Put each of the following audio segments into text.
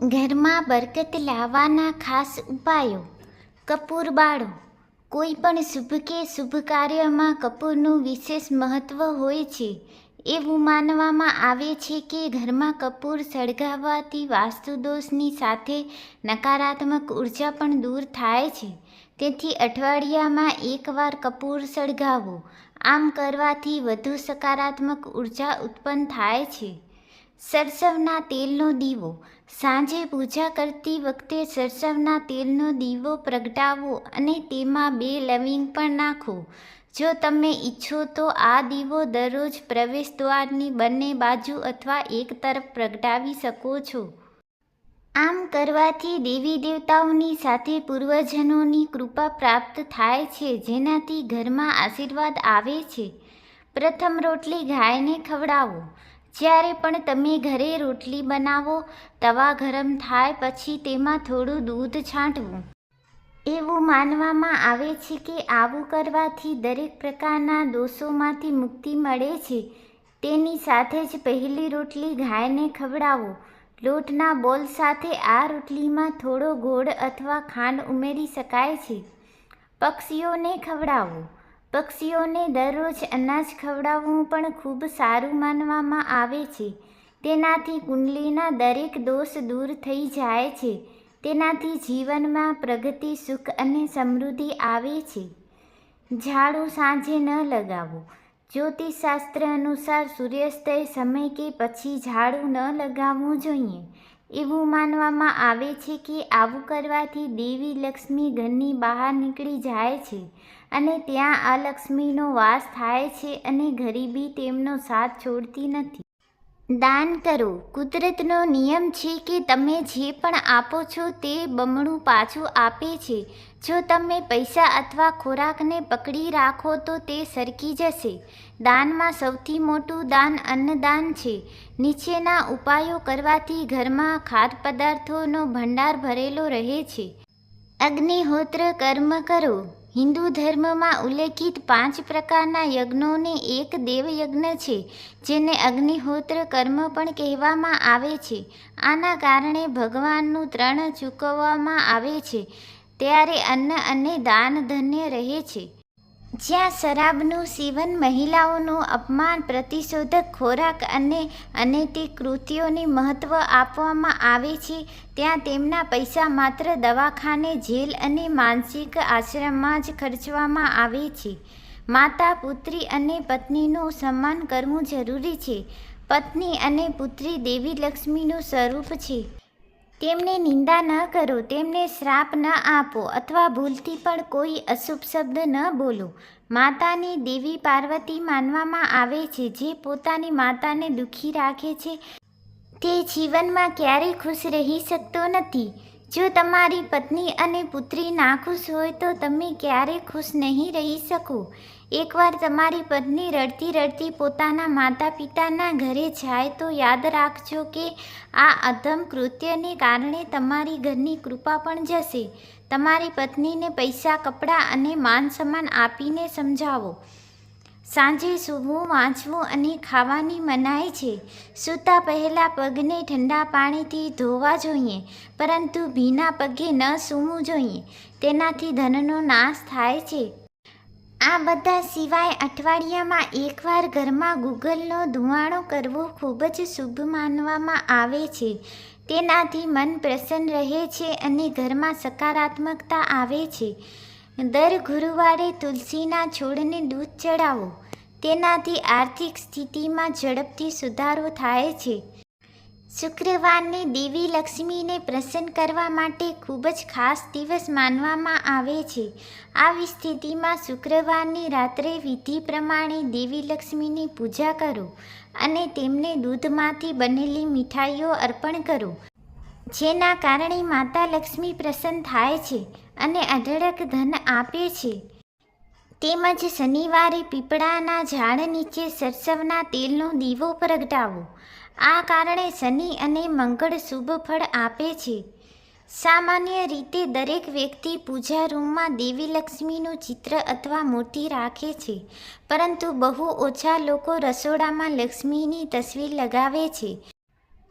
ઘરમાં બરકત લાવવાના ખાસ ઉપાયો. કપૂર બાળો. કોઈ પણ શુભ કે શુભ કાર્યમાં કપૂરનું વિશેષ મહત્ત્વ હોય છે, એવું માનવામાં આવે છે કે ઘરમાં કપૂર સળગાવવાથી વાસ્તુદોષની સાથે નકારાત્મક ઊર્જા પણ દૂર થાય છે. તેથી અઠવાડિયામાં એકવાર કપૂર સળગાવો. આમ કરવાથી વધુ સકારાત્મક ઊર્જા ઉત્પન્ન થાય છે. સરસવના તેલનો દીવો. સાંજે પૂજા કરતી વખતે સરસવના તેલનો દીવો પ્રગટાવો અને તેમાં બે લવિંગ પણ નાખો. જો તમે ઈચ્છો તો આ દીવો દરરોજ પ્રવેશ દ્વારની બંને બાજુ અથવા એક તરફ પ્રગટાવી શકો છો. આમ કરવાથી દેવી દેવતાઓની સાથે પૂર્વજનોની કૃપા પ્રાપ્ત થાય છે, જેનાથી ઘરમાં આશીર્વાદ આવે છે. પ્રથમ રોટલી ગાયને ખવડાવો. જ્યારે પણ તમે ઘરે રોટલી બનાવો, તવા ગરમ થાય પછી તેમાં થોડું દૂધ છાંટવું. એવું માનવામાં આવે છે કે આવું કરવાથી દરેક પ્રકારના દોષોમાંથી મુક્તિ મળે છે. તેની સાથે જ પહેલી રોટલી ગાયને ખવડાવો. લોટના બોલ સાથે આ રોટલીમાં થોડો ગોળ અથવા ખાંડ ઉમેરી શકાય છે. પક્ષીઓને ખવડાવો. પક્ષીઓને દરરોજ અનાજ ખવડાવવું પણ ખૂબ સારું માનવામાં આવે છે. તેનાથી કુંડલીના દરેક દોષ દૂર થઈ જાય છે. તેનાથી જીવનમાં પ્રગતિ, સુખ અને સમૃદ્ધિ આવે છે. ઝાડુ સાંજે ન લગાવો. જ્યોતિષશાસ્ત્ર અનુસાર સૂર્યાસ્તય સમય કે પછી ઝાડુ ન લગાવવું જોઈએ. એવું માનવામાં આવે છે કે આવું કરવાથી દેવી લક્ષ્મી ઘરની બહાર નીકળી જાય છે. અને ત્યાં આ લક્ષ્મીનો વાસ થાય છે અને ગરીબી તેમનો સાથ છોડતી નથી. દાન કરો. કુદરતનો નિયમ છે કે તમે જે પણ આપો છો તે બમણું પાછું આપે છે. જો તમે પૈસા અથવા ખોરાકને પકડી રાખો તો તે સરકી જશે. દાનમાં સૌથી મોટું દાન અન્નદાન છે. નીચેના ઉપાયો કરવાથી ઘરમાં ખાદ્ય પદાર્થોનો ભંડાર ભરેલો રહે છે. અગ્નિહોત્ર કર્મ કરો. હિન્દુ ધર્મમાં ઉલ્લેખિત પાંચ પ્રકારના યજ્ઞોને એક દેવયજ્ઞ છે, જેને અગ્નિહોત્ર કર્મ પણ કહેવામાં આવે છે. આના કારણે ભગવાનનું ત્રણ ચૂકવવામાં આવે છે. ત્યારે અન્ન અને દાન ધન્ય રહે છે. જ્યાં શરાબનું સેવન મહિલાઓનું અપમાન, પ્રતિશોધક ખોરાક અને અનૈતિક કૃત્યોને મહત્ત્વ આપવામાં આવે છે, ત્યાં તેમના પૈસા માત્ર દવાખાને, જેલ અને માનસિક આશ્રમમાં જ ખર્ચવામાં આવે છે. માતા, પુત્રી અને પત્નીનું સન્માન કરવું જરૂરી છે. પત્ની અને પુત્રી દેવી લક્ષ્મીનું સ્વરૂપ છે. તેમને નિંદા ન કરો, તેમને શ્રાપ ન આપો અથવા ભૂલથી પણ કોઈ અશુભ શબ્દ ન બોલો. માતાની દેવી પાર્વતી માનવામાં આવે છે, જે પોતાની માતાને દુઃખી રાખે છે, તે જીવનમાં ક્યારેય ખુશ રહી શકતો નથી. જો તમારી પત્ની અને પુત્રી નાખુશ હોય તો તમે ક્યારેય ખુશ નહીં રહી શકો. એકવાર તમારી પત્ની રડતી રડતી પોતાના માતા પિતાના ઘરે જાય તો યાદ રાખજો કે આ અધમ કૃત્યને કારણે તમારી ઘરની કૃપા પણ જશે. તમારી પત્નીને પૈસા, કપડાં અને માન સન્માન આપીને સમજાવો. સાંજે સૂવું, વાંચવું અને ખાવાની મનાય છે. સૂતા પહેલાં પગને ઠંડા પાણીથી ધોવા જોઈએ, પરંતુ ભીના પગે ન સૂવું જોઈએ. તેનાથી ધનનો નાશ થાય છે. આ બધા સિવાય અઠવાડિયામાં એકવાર ઘરમાં ગૂગલનો ધુવાણો કરવો ખૂબ જ શુભ માનવામાં આવે છે. તેનાથી મન પ્રસન્ન રહે છે અને ઘરમાં સકારાત્મકતા આવે છે. દર ગુરુવારે તુલસીના છોડને દૂધ ચડાવો. તેનાથી આર્થિક સ્થિતિમાં ઝડપથી સુધારો થાય છે. શુક્રવારને દેવી લક્ષ્મીને પ્રસન્ન કરવા માટે ખૂબ જ ખાસ દિવસ માનવામાં આવે છે. આવી સ્થિતિમાં શુક્રવારની રાત્રે વિધિ પ્રમાણે દેવી લક્ષ્મીની પૂજા કરો અને તેમને દૂધમાંથી બનેલી મીઠાઈઓ અર્પણ કરો, જેના કારણે માતા લક્ષ્મી પ્રસન્ન થાય છે અને અઢળક ધન આપે છે. તેમજ શનિવારે પીપળાના ઝાડ નીચે સરસવના તેલનો દીવો પ્રગટાવો આ કારણે શનિ અને મંગળ શુભ ફળ આપે છે. સામાન્ય રીતે દરેક વ્યક્તિ પૂજા રૂમમાં દેવી લક્ષ્મીનું ચિત્ર અથવા મૂર્તિ રાખે છે, પરંતુ બહુ ઓછા લોકો રસોડામાં લક્ષ્મીની તસવીર લગાવે છે.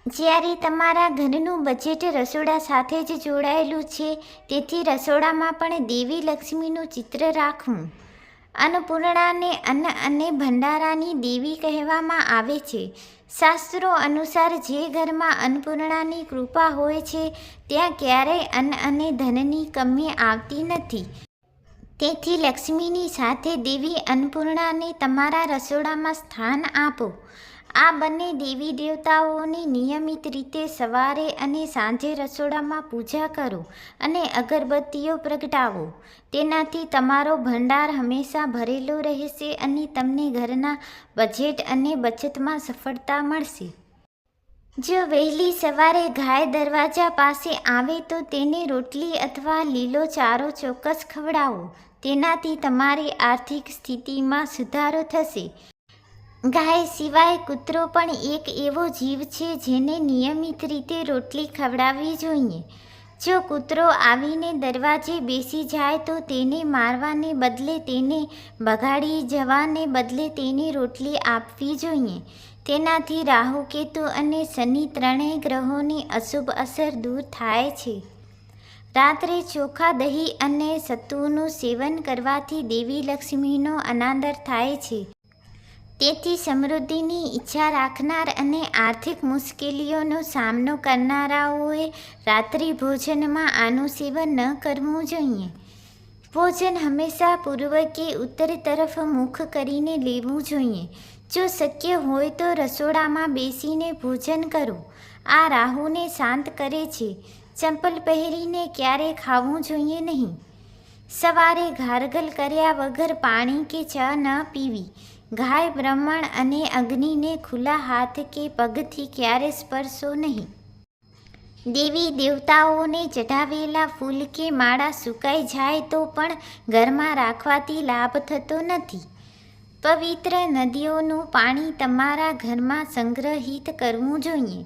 જ્યારે તમારા ઘરનું બજેટ રસોડા સાથે જ જોડાયેલું છે, તેથી રસોડામાં પણ દેવી લક્ષ્મીનું ચિત્ર રાખવું. અન્નપૂર્ણાને અન્ન અને ભંડારાની દેવી કહેવામાં આવે છે. શાસ્ત્રો અનુસાર જે ઘરમાં અન્નપૂર્ણાની કૃપા હોય છે, ત્યાં ક્યારેય અન્ન અને ધનની કમી આવતી નથી. તેથી લક્ષ્મીની સાથે દેવી અન્નપૂર્ણાને તમારા રસોડામાં સ્થાન આપો. આ બંને દેવી દેવતાઓની નિયમિત રીતે સવારે અને સાંજે રસોડામાં પૂજા કરો અને અગરબત્તીઓ પ્રગટાવો. તેનાથી તમારો ભંડાર હંમેશા ભરેલો રહેશે અને તમને ઘરના બજેટ અને બચતમાં સફળતા મળશે. જો વહેલી સવારે ગાય દરવાજા પાસે આવે તો તેને રોટલી અથવા લીલો ચારો ચોક્કસ ખવડાવો. તેનાથી તમારી આર્થિક સ્થિતિમાં સુધારો થશે. ગાય સિવાય કૂતરો પણ એક એવો જીવ છે જેને નિયમિત રીતે રોટલી ખવડાવવી જોઈએ. જો કૂતરો આવીને દરવાજે બેસી જાય તો તેને મારવાને બદલે તેને બગાડી જવાને બદલે તેની રોટલી આપવી જોઈએ. તેનાથી રાહુ કેતુ અને શનિ ત્રણેય ગ્રહોની અશુભ અસર દૂર થાય છે. રાત્રે ચોખા દહીં અને સત્તુનું સેવન કરવાથી દેવી લક્ષ્મીનો અનાદર થાય છે. તેથી સમૃદ્ધિની ઈચ્છા રાખનાર અને આર્થિક મુશ્કેલીઓનો સામનો કરનારાઓએ રાત્રિ ભોજનમાં આનું સેવન ન કરવું જોઈએ. ભોજન હંમેશા પૂર્વ કે ઉત્તર તરફ મુખ કરીને લેવું જોઈએ. જો શક્ય હોય તો રસોડામાં બેસીને ભોજન કરો. આ રાહુને શાંત કરે છે. ચંપલ પહેરીને ક્યારે ખાવું જોઈએ નહીં. સવારે ગાર્ગલ કર્યા વગર પાણી કે ચા ન પીવી. ગાય બ્રહ્મણ અને અગ્નિને ખુલ્લા હાથ કે પગથી ક્યારે સ્પર્શો નહીં દેવી દેવતાઓને ચઢાવેલા ફૂલ કે માળા સુકાઈ જાય તો પણ ઘરમાં રાખવાથી લાભ થતો નથી પવિત્ર નદીઓનું પાણી તમારા ઘરમાં સંગ્રહિત કરવું જોઈએ।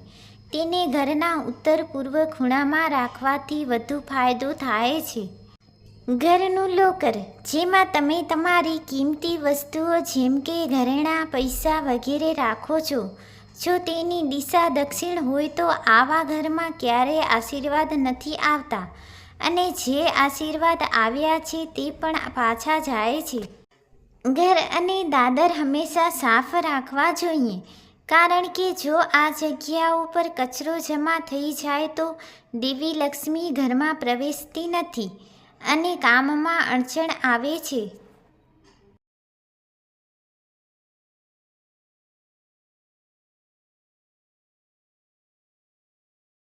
તેને ઘરના ઉત્તર પૂર્વ ખૂણામાં રાખવાથી વધુ ફાયદો થાય છે। ઘરનું લોકર જેમાં તમે તમારી કિંમતી વસ્તુઓ જેમ કે ઘરેણાં, પૈસા વગેરે રાખો છો. જો તેની દિશા દક્ષિણ હોય તો આવા ઘરમાં ક્યારેય આશીર્વાદ નથી આવતા. અને જે આશીર્વાદ આવ્યા છે તે પણ પાછા જાય છે. ઘર અને દાદર હંમેશા સાફ રાખવા જોઈએ. કારણ કે જો આ જગ્યા ઉપર કચરો જમા થઈ જાય તો દેવી લક્ષ્મી ઘરમાં પ્રવેશતી નથી. અને કામમાં અડચણ આવે છે.